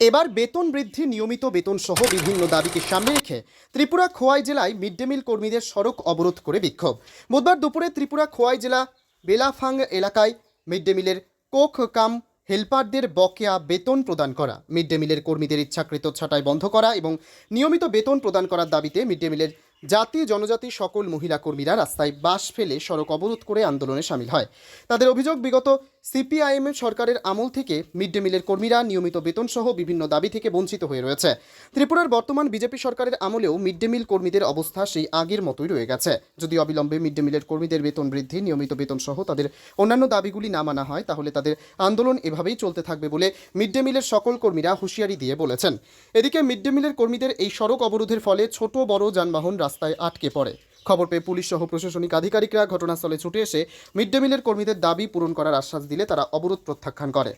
এবার বেতন বৃদ্ধি নিয়মিত বেতন সহ বিভিন্ন দাবিকে সামনে রেখে ত্রিপুরা খোয়াই জেলায় মিড ডে মিল কর্মীদের সড়ক অবরোধ করে বিক্ষোভ। বুধবার দুপুরে ত্রিপুরা খোয়াই জেলা বেলাফাং এলাকায় মিড ডে মিলের কোক কাম হেল্পারদের বকেয়া বেতন প্রদান করা। মিড ডে মিলের কর্মীদের ইচ্ছাকৃত ছাঁটাই বন্ধ করা এবং নিয়মিত বেতন প্রদান করার দাবিতে মিড ডে মিলের জাতি, জনজাতি, সকল মহিলা কর্মীরা রাস্তায় বাস ফেলে সড়ক অবরোধ করে আন্দোলনে সামিল হয়। তাদের অভিযোগ, বিগত সিপিআইএম সরকারের আমল থেকে মিড ডে মিলের কর্মীরা নিয়মিত বেতন সহ বিভিন্ন দাবি থেকে বঞ্চিত হয়ে রয়েছে। ত্রিপুরার বর্তমান বিজেপি সরকারের আমলেও মিড ডে মিল কর্মীদের অবস্থা সেই আগের মতোই রয়ে গেছে। যদি অবিলম্বে মিড ডে মিলের কর্মীদের বেতন বৃদ্ধি, নিয়মিত বেতন সহ তাদের অন্যান্য দাবিগুলি না মানা হয়, তাহলে তাদের আন্দোলন এভাবেই চলতে থাকবে বলে মিড ডে মিলের সকল কর্মীরা হুঁশিয়ারি দিয়ে বলেছেন। এদিকে মিড ডে মিলের কর্মীদের এই সড়ক অবরোধের ফলে ছোট বড় যানবাহন রাস্তায় আটকে পড়ে। খবর পেয়ে পুলিশ সহ প্রশাসনিক আধিকারিকরা ঘটনাস্থলে ছুটে এসে মিড ডে মিলের কর্মীদের দাবি পূরণ করার আশ্বাস দিলে তারা অবরোধ প্রত্যাখ্যান করে।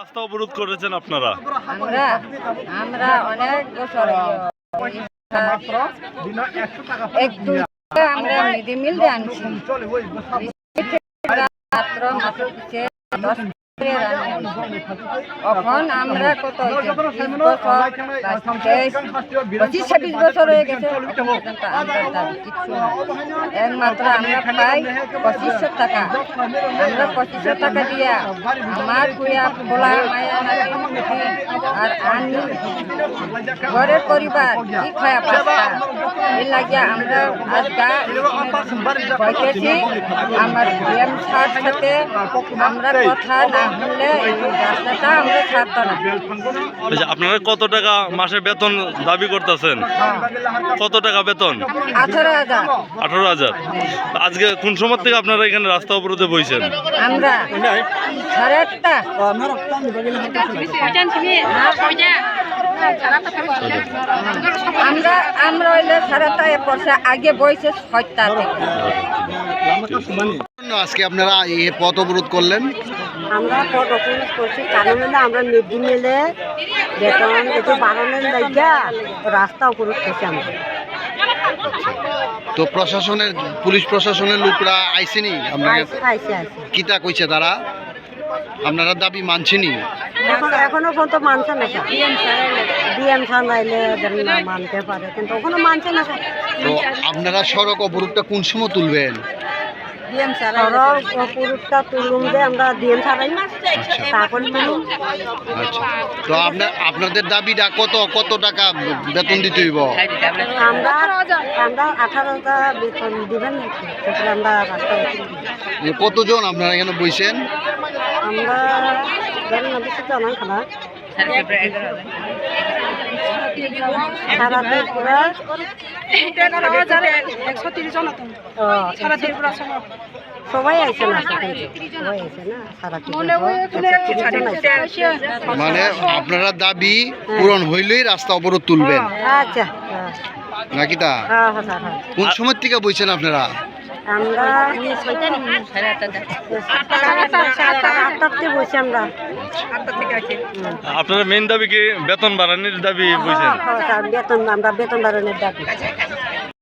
রাস্তা অবরোধ করেছেন আপনারা? আমরা অনেক এখন আমরা কত পঁচিশ, ছাব্বিশ বছর হয়ে গেছে। একমাত্র আমরা পাই পঁচিশশো টাকা। আমরা পঁচিশশো টাকা দিয়া আমার কুয়া বলা আর আমি ঘরের পরিবার কি খায়া পাস্তা? এই লাগিয়া আমরা আজকা বসেছি আমার সাথে আমরা কথা না হলে রাস্তাটা আমরা ছাড়তো না। এই আপনারা কত টাকা মাসে বেতন দাবি করতেছেন? কত টাকা বেতন? আঠারো হাজার। আঠারো হাজার। আজকে কোন সময় থেকে আপনারা এখানে রাস্তা অবরোধে বইছেন? আমরা সাড়ে আটটা। আমরা আমরা হইলে পড়ছে আগে বইছে ছয়টা থেকে। আজকে আপনারা এই পথ অবরোধ করলেন। আমরা পদ অপরাধ করছি কারণ হলো আমরা মেদি মেলে বেতন একটু বাড়ানোর লাগিয়া রাস্তা অবরোধ করছি আমরা। তো প্রশাসনের পুলিশ প্রশাসনের লোকরা আইসেনি আপনাকে? কিতা কইছে তারা? আপনারা দাবি মানছেনি? এখন এখনও পর্যন্ত মানছে না ডিএম সান আইলে মানতে পারে কিন্তু ওখানে মানছে না তো আপনারা সড়ক অবরোধটা কোন সময় তুলবেন? সড়ক ও পুরুষটা তুলুম যে আমরা ডিএম ছাড়াই তারপর তুলুম আচ্ছা। তো আপনার আপনাদের দাবিটা কত কত টাকা বেতন দিতে হইব? আমরা আমরা আঠারো হাজার বেতন দিবেন তারপরে আমরা কতজন আপনারা এখানে বইছেন? আমরা জানি না বেশি জানা খানা সারা ত্রিপুরা ও, সবাই? আইছে না? সবাই আইছে। না? সারা মানে আপনারা দাবি পূরণ হইলেই রাস্তা অবরোধ তুলবেন? আচ্ছা হ্যাঁ, নাকি তা? হ্যাঁ হ্যাঁ হ্যাঁ। কোন সময় থেকে বইছেন আপনারা? আমরা আটটাতে বসে আমরা আপনারা মেন দাবি কি বেতন বাড়ানোর দাবি বইছেন হ্যাঁ, বেতন আমরা বেতন বাড়ানোর দাবি।